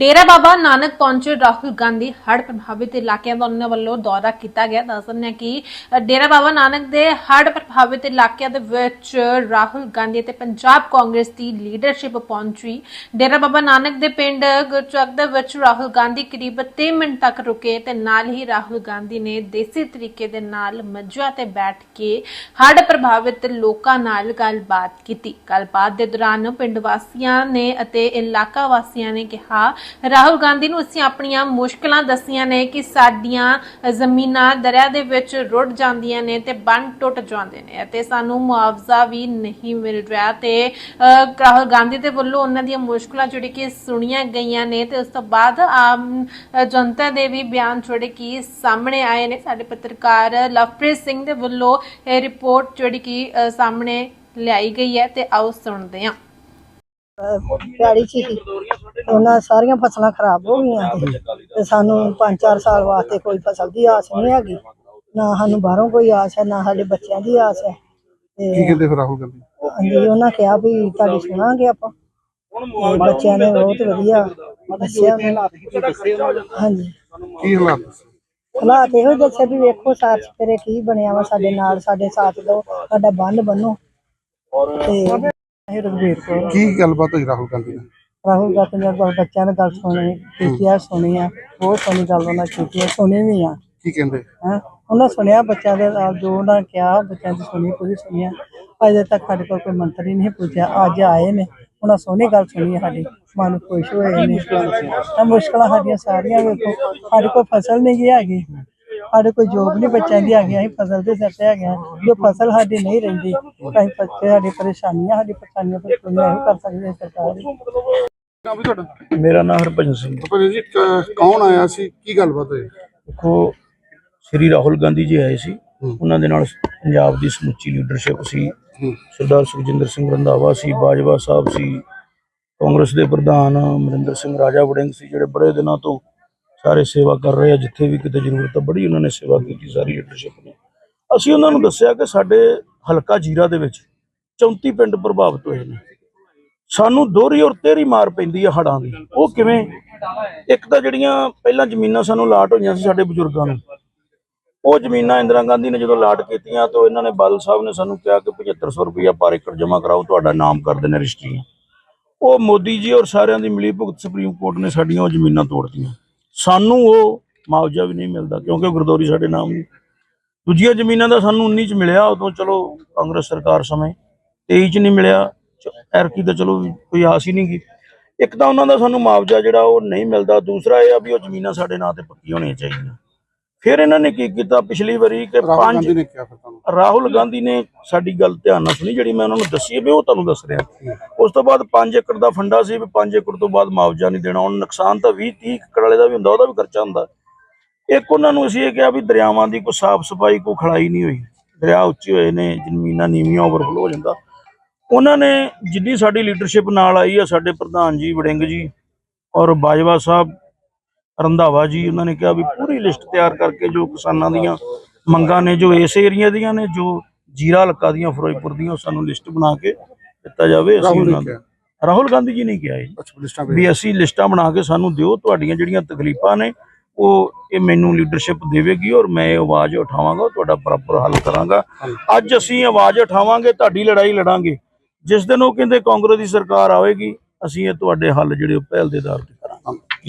ਡੇਰਾ ਬਾਬਾ ਨਾਨਕ ਪਹੁੰਚੇ ਰਾਹੁਲ ਗਾਂਧੀ ਹੜ੍ਹ ਪ੍ਰਭਾਵਿਤ ਇਲਾਕਿਆਂ ਦਾ ਉਹਨਾਂ ਵੱਲੋਂ ਦੌਰਾ ਕੀਤਾ ਗਿਆ। ਦੱਸਣ ਕਿ ਡੇਰਾ ਬਾਬਾ ਨਾਨਕ ਦੇ ਹੜ੍ਹ ਪ੍ਰਭਾਵਿਤ ਇਲਾਕਿਆਂ ਦੇ ਵਿੱਚ ਰਾਹੁਲ ਗਾਂਧੀ ਅਤੇ ਪੰਜਾਬ ਕਾਂਗਰਸ ਦੀ ਲੀਡਰਸ਼ਿਪ ਪਹੁੰਚੀ। ਡੇਰਾ ਬਾਬਾ ਨਾਨਕ ਦੇ ਪਿੰਡ ਗੁਰਚੱਕ ਦੇ ਵਿੱਚ ਰਾਹੁਲ ਗਾਂਧੀ ਕਰੀਬ 3 ਮਿੰਟ ਤੱਕ ਰੁਕੇ ਤੇ ਨਾਲ ਹੀ ਰਾਹੁਲ ਗਾਂਧੀ ਨੇ ਦੇਸੀ ਤਰੀਕੇ ਦੇ ਨਾਲ ਮੱਝਾਂ ਤੇ ਬੈਠ ਕੇ ਹੜ੍ਹ ਪ੍ਰਭਾਵਿਤ ਲੋਕਾਂ ਨਾਲ ਗੱਲਬਾਤ ਕੀਤੀ। ਗੱਲਬਾਤ ਦੇ ਦੌਰਾਨ ਪਿੰਡ ਵਾਸੀਆਂ ਨੇ ਅਤੇ ਇਲਾਕਾ ਵਾਸੀਆਂ ਨੇ ਕਿਹਾ ਰਾਹੁਲ ਗਾਂਧੀ ਨੂੰ ਅਸੀਂ ਆਪਣੀਆਂ ਮੁਸ਼ਕਲਾਂ ਦੱਸੀਆਂ ਨੇ ਕਿ ਸਾਡੀਆਂ ਜ਼ਮੀਨਾਂ ਦਰਿਆ ਦੇ ਵਿੱਚ ਰੁੜ ਜਾਂਦੀਆਂ ਨੇ ਤੇ ਬੰਨ ਟੁੱਟ ਜਾਂਦੇ ਨੇ ਅਤੇ ਸਾਨੂੰ ਮੁਆਵਜ਼ਾ ਵੀ ਨਹੀਂ ਮਿਲ ਰਿਹਾ ਤੇ ਰਾਹੁਲ ਗਾਂਧੀ ਦੇ ਵੱਲੋਂ ਉਹਨਾਂ ਦੀਆਂ ਮੁਸ਼ਕਲਾਂ ਜਿਹੜੀ ਕਿ ਸੁਣੀਆਂ ਗਈਆਂ ਨੇ ਤੇ ਉਸ ਤੋਂ ਬਾਅਦ ਆਮ ਜਨਤਾ ਦੇ ਵੀ ਬਿਆਨ ਜਿਹੜੇ ਕਿ ਸਾਹਮਣੇ ਆਏ ਨੇ। ਸਾਡੇ ਪੱਤਰਕਾਰ ਲਵਪ੍ਰੀਤ ਸਿੰਘ ਦੇ ਵੱਲੋਂ ਇਹ ਰਿਪੋਰਟ ਜਿਹੜੀ ਕਿ ਸਾਹਮਣੇ ਲਿਆਈ ਗਈ ਹੈ ਤੇ ਆਓ ਸੁਣਦੇ ਹਾਂ। ਪਿਆਰੀ ਸੀ ਉਹਨਾਂ ਸਾਰੀਆਂ ਫਸਲਾਂ ਖਰਾਬ ਹੋ ਗਈਆਂ ਤੇ- ਤੇ ਸਾਨੂੰ 5-4 ਸਾਲ ਵਾਸਤੇ ਕੋਈ ਫਸਲ ਦੀ ਆਸ ਨਹੀਂ ਹੈਗੀ। ਨਾ ਸਾਨੂੰ ਬਾਹਰੋਂ ਕੋਈ ਆਸ ਹੈ ਨਾ ਸਾਡੇ ਬੱਚਿਆਂ ਦੀ ਆਸ ਹੈ। ਕੀ ਕਹਿੰਦੇ ਫਿਰ ਰਾਹੁਲ ਗਾਂਧੀ? ਹਾਂਜੀ ਉਹਨਾਂ ਕਿਹਾ ਵੀ ਤੁਹਾਡੀ ਸੁਣਾਂਗੇ ਆਪਾਂ। ਤੇ ਬੱਚਿਆਂ ਨੇ ਬਹੁਤ ਵਧੀਆ ਦੱਸਿਆ। ਹਾਂਜੀ। ਕੀ ਹਾਲਾਤ? ਹਾਲਾਤ ਇਹੋ ਦੱਸਿਆ ਵੀ ਵੇਖੋ ਸਾਥ ਤੇਰੇ ਕੀ ਬਣਿਆ ਵਾ ਸਾਡੇ ਨਾਲ ਸਾਡੇ ਸਾਥ ਦਿਓ ਸਾਡਾ ਬੰਨ ਬੰਨੋ। ਤੇ ਇਹ ਰਘਵੀਰ ਕੌਰ ਕੀ ਗੱਲਬਾਤ ਹੋਈ ਰਾਹੁਲ ਗਾਂਧੀ ਨਾਲ? ਰਾਹੁਲ ਗਾਂਧੀ ਨੇ ਬਹੁਤ ਬੱਚਿਆਂ ਨੇ ਗੱਲ ਸੁਣੀ ਕੀਤੀ ਆ ਸੁਣੀ ਆ ਬਹੁਤ ਸੋਹਣੀ ਗੱਲ ਉਹਨਾਂ ਕੀਤੀ ਆ ਸੁਣੀ ਵੀ ਆ। ਕੀ ਕਹਿੰਦੇ? ਹੈਂ? ਉਹਨਾਂ ਸੁਣਿਆ ਬੱਚਿਆਂ ਦੇ ਨਾਲ ਜੋ ਉਹਨਾਂ ਕਿਹਾ ਬੱਚਿਆਂ ਦੀ ਸੁਣੀ ਪੂਰੀ ਸੁਣੀ ਆ। ਅਜੇ ਤੱਕ ਸਾਡੇ ਕੋਲ ਕੋਈ ਮੰਤਰੀ ਨਹੀਂ ਪੁੱਛਿਆ ਅੱਜ ਆਏ ਨੇ। ਉਹਨਾਂ ਸੋਹਣੀ ਗੱਲ ਸੁਣੀ ਆ ਸਾਡੀ ਮਨ ਖੁਸ਼ ਹੋਏ ਨੇ। ਤਾਂ ਮੁਸ਼ਕਲਾਂ ਸਾਡੀਆਂ ਸਾਰੀਆਂ ਵੇਖੋ ਸਾਡੇ ਕੋਲ ਫਸਲ ਨਹੀਂ ਗਈ ਹੈਗੀ। ਸਾਡੇ ਕੋਈ ਜੋਬ ਨਹੀਂ ਬੱਚਿਆਂ ਦੀ ਹੈਗੀ ਅਸੀਂ ਫਸਲ ਦੇ ਸਿਰ ਤੇ ਹੈਗੇ ਜੋ ਫਸਲ ਸਾਡੀ ਨਹੀਂ ਰਹਿੰਦੀ ਅਸੀਂ ਬੱਚੇ ਸਾਡੀ ਪਰੇਸ਼ਾਨੀਆਂ ਸਾਡੀ ਪਰੇਸ਼ਾਨੀਆਂ ਤੋਂ ਪੂਰੀਆਂ ਇਹੋ ਕਰ ਸਕਦੀ ਸਰਕਾਰ ਨਾਮ ਵੀ ਤੁਹਾਡਾ? ਮੇਰਾ ਨਾਮ ਹਰਭਜਨ ਸਿੰਘ ਹੈ। ਭਾਜੀ ਜੀ ਕ- ਕੌਣ ਆਇਆ ਸੀ? ਕੀ ਗੱਲਬਾਤ ਹੋਈ? ਦੇਖੋ ਸ੍ਰੀ ਰਾਹੁਲ ਗਾਂਧੀ ਜੀ ਆਏ ਸੀ। ਉਹਨਾਂ ਦੇ ਨਾਲ ਪੰਜਾਬ ਦੀ ਸਮੁੱਚੀ ਲੀਡਰਸ਼ਿਪ ਸੀ। ਹੂੰ। ਸਰਦਾਰ ਸੁਖਜਿੰਦਰ ਸਿੰਘ ਰੰਧਾਵਾ ਸੀ ਬਾਜਵਾ ਸਾਹਿਬ ਸੀ। ਕਾਂਗਰਸ ਦੇ ਪ੍ਰਧਾਨ ਅਮਰਿੰਦਰ ਸਿੰਘ ਰਾਜਾ ਵੜਿੰਗ ਸੀ ਜਿਹੜੇ ਬੜੇ ਦਿਨਾਂ ਤੋਂ ਸਾਰੇ ਸੇਵਾ ਕਰ ਰਹੇ ਆ। ਜਿੱਥੇ ਵੀ ਕਿਤੇ ਜ਼ਰੂਰਤ ਆ ਬੜੀ ਉਹਨਾਂ ਨੇ ਸੇਵਾ ਕੀਤੀ ਸਾਰੀ ਲੀਡਰਸ਼ਿਪ ਨੇ। ਅਸੀਂ ਉਹਨਾਂ ਨੂੰ ਦੱਸਿਆ ਕਿ ਸਾਡੇ ਹਲਕਾ ਜੀਰਾ ਦੇ ਵਿੱਚ 34 ਪਿੰਡ ਪ੍ਰਭਾਵਿਤ ਹੋਏ ਨੇ। ਸਾਨੂੰ ਦੋਹਰੀ ਔਰ ਤੇਰੀ ਮਾਰ ਪੈਂਦੀ ਆ ਹੜਾਂ ਦੀ। ਉਹ ਕਿਵੇਂ? ਇੱਕ ਤਾਂ ਜਿਹੜੀਆਂ ਪਹਿਲਾਂ ਜ਼ਮੀਨਾਂ ਸਾਨੂੰ ਲਾਟ ਹੋਈਆਂ ਸੀ ਸਾਡੇ ਬਜ਼ੁਰਗਾਂ ਨੂੰ, ਉਹ ਜ਼ਮੀਨਾਂ ਇੰਦਰਾ ਗਾਂਧੀ ਨੇ ਜਦੋਂ ਲਾਟ ਕੀਤੀਆਂ ਤਾਂ ਇਹਨਾਂ ਨੇ ਬਾਦਲ ਸਾਹਿਬ ਨੇ ਸਾਨੂੰ ਕਿਹਾ ਕਿ 7500 ਰੁਪਇਆ ਪਰ ਏਕੜ ਜਮ੍ਹਾਂ ਕਰਾਓ, ਤੁਹਾਡਾ ਨਾਮ ਕਰ ਦੇਣੇ ਰਜਿਸਟਰੀਆਂ। ਉਹ ਮੋਦੀ ਜੀ ਔਰ ਸਾਰਿਆਂ ਦੀ ਮਿਲੀ ਭੁਗਤ ਸੁਪਰੀਮ ਕੋਰਟ ਨੇ ਸਾਡੀਆਂ ਉਹ ਜ਼ਮੀਨਾਂ ਤੋੜਤੀਆਂ। ਸਾਨੂੰ ਉਹ ਮੁਆਵਜ਼ਾ ਵੀ ਨਹੀਂ ਮਿਲਦਾ ਕਿਉਂਕਿ ਉਹ ਸਾਡੇ ਨਾਮ ਨਹੀਂ। ਦੂਜੀਆਂ ਜ਼ਮੀਨਾਂ ਦਾ ਸਾਨੂੰ 19 ਚ ਮਿਲਿਆ, ਉਦੋਂ ਚਲੋ ਕਾਂਗਰਸ ਸਰਕਾਰ ਸਮੇਂ 23 ਚ ਨਹੀਂ ਮਿਲਿਆ। ਐਰਕੀ ਤਾਂ ਚਲੋ ਕੋਈ ਆਸ ਹੀ ਨਹੀਂ ਗਈ ਇੱਕ ਤਾਂ ਉਹਨਾਂ ਦਾ ਸਾਨੂੰ ਮੁਆਵਜ਼ਾ ਜਿਹੜਾ ਉਹ ਨਹੀਂ ਮਿਲਦਾ ਦੂਸਰਾ ਇਹ ਆ ਵੀ ਉਹ ਜ਼ਮੀਨਾਂ ਸਾਡੇ ਨਾਂ ਤੇ ਪੱਕੀ ਹੋਣੀਆਂ ਚਾਹੀਦੀਆਂ। ਫਿਰ ਇਹਨਾਂ ਨੇ ਕੀ ਕੀਤਾ? ਪਿਛਲੀ ਵਾਰੀ ਕਿ ਰਾਹੁਲ ਪੰਜ ਰਾਹੁਲ ਗਾਂਧੀ ਨੇ ਸਾਡੀ ਗੱਲ ਧਿਆਨ ਨਾਲ ਸੁਣੀ ਜਿਹੜੀ ਮੈਂ ਉਹਨਾਂ ਨੂੰ ਦੱਸੀ ਹੈ ਵੀ ਉਹ ਤੁਹਾਨੂੰ ਦੱਸ ਰਿਹਾ। ਉਸ ਤੋਂ ਬਾਅਦ 5 ਏਕੜ ਦਾ ਫੰਡਾ ਸੀ ਵੀ 5 ਏਕੜ ਤੋਂ ਬਾਅਦ ਮੁਆਵਜ਼ਾ ਨਹੀਂ ਦੇਣਾ। ਹੁਣ ਨੁਕਸਾਨ ਤਾਂ 20 30 ਏਕੜ ਵਾਲੇ ਦਾ ਵੀ ਹੁੰਦਾ ਉਹਦਾ ਵੀ ਖਰਚਾ ਹੁੰਦਾ। ਇੱਕ ਉਹਨਾਂ ਨੂੰ ਅਸੀਂ ਇਹ ਕਿਹਾ ਵੀ ਦਰਿਆਵਾਂ ਦੀ ਕੋਈ ਸਾਫ਼ ਸਫ਼ਾਈ ਕੋਈ ਖੜਾਈ ਨਹੀਂ ਹੋਈ। ਦਰਿਆ ਉੱਚੇ ਹੋਏ ਨੇ ਜ਼ਮੀਨਾਂ ਨੀਵੀਆਂ ਓਵਰਫਲੋ ਹੋ ਜਾਂਦਾ। ਉਹਨਾਂ ਨੇ ਜਿੱਦੀ ਸਾਡੀ ਲੀਡਰਸ਼ਿਪ ਨਾਲ ਆਈ ਆ ਸਾਡੇ ਪ੍ਰਧਾਨ ਜੀ ਵੜਿੰਗ ਜੀ ਔਰ ਬਾਜਵਾ ਸਾਹਿਬ ਰੰਧਾਵਾ ਜੀ ਉਹਨਾਂ ਨੇ ਕਿਹਾ ਵੀ ਪੂਰੀ ਲਿਸਟ ਤਿਆਰ ਕਰਕੇ ਜੋ ਕਿਸਾਨਾਂ ਦੀਆਂ ਮੰਗਾਂ ਨੇ ਜੋ ਇਸ ਏਰੀਆ ਦੀਆਂ ਨੇ ਜੋ ਜੀਰਾ ਹਲਕਾ ਦੀਆਂ ਫਿਰੋਜ਼ਪੁਰ ਦੀਆਂ ਸਾਨੂੰ ਲਿਸਟ ਬਣਾ ਕੇ ਦਿੱਤਾ ਜਾਵੇ। ਅਸੀਂ ਉਹਨਾਂ ਨੂੰ ਰਾਹੁਲ ਗਾਂਧੀ ਜੀ ਨੇ ਕਿਹਾ ਇਹ ਵੀ ਅਸੀਂ ਲਿਸਟਾਂ ਬਣਾ ਕੇ ਸਾਨੂੰ ਦਿਓ ਤੁਹਾਡੀਆਂ ਜਿਹੜੀਆਂ ਤਕਲੀਫਾਂ ਨੇ ਉਹ ਇਹ ਮੈਨੂੰ ਲੀਡਰਸ਼ਿਪ ਦੇਵੇਗੀ ਔਰ ਮੈਂ ਇਹ ਆਵਾਜ਼ ਉਠਾਵਾਂਗਾ ਤੁਹਾਡਾ ਪ੍ਰੋਪਰ ਹੱਲ ਕਰਾਂਗਾ। ਅੱਜ ਅਸੀਂ ਆਵਾਜ਼ ਉਠਾਵਾਂਗੇ ਤੁਹਾਡੀ ਲੜਾਈ ਲੜਾਂਗੇ। ਜਿਸ ਦਿਨ ਉਹ ਕਹਿੰਦੇ ਕਾਂਗਰਸ ਦੀ ਸਰਕਾਰ ਆਵੇਗੀ, ਅਸੀਂ ਇਹ ਤੁਹਾਡੇ ਹੱਲ ਜਿਹੜੇ ਉਹ ਪਹਿਲ ਦੇ ਆਧਾਰ ਤੇ ਕਰਾਂਗੇ।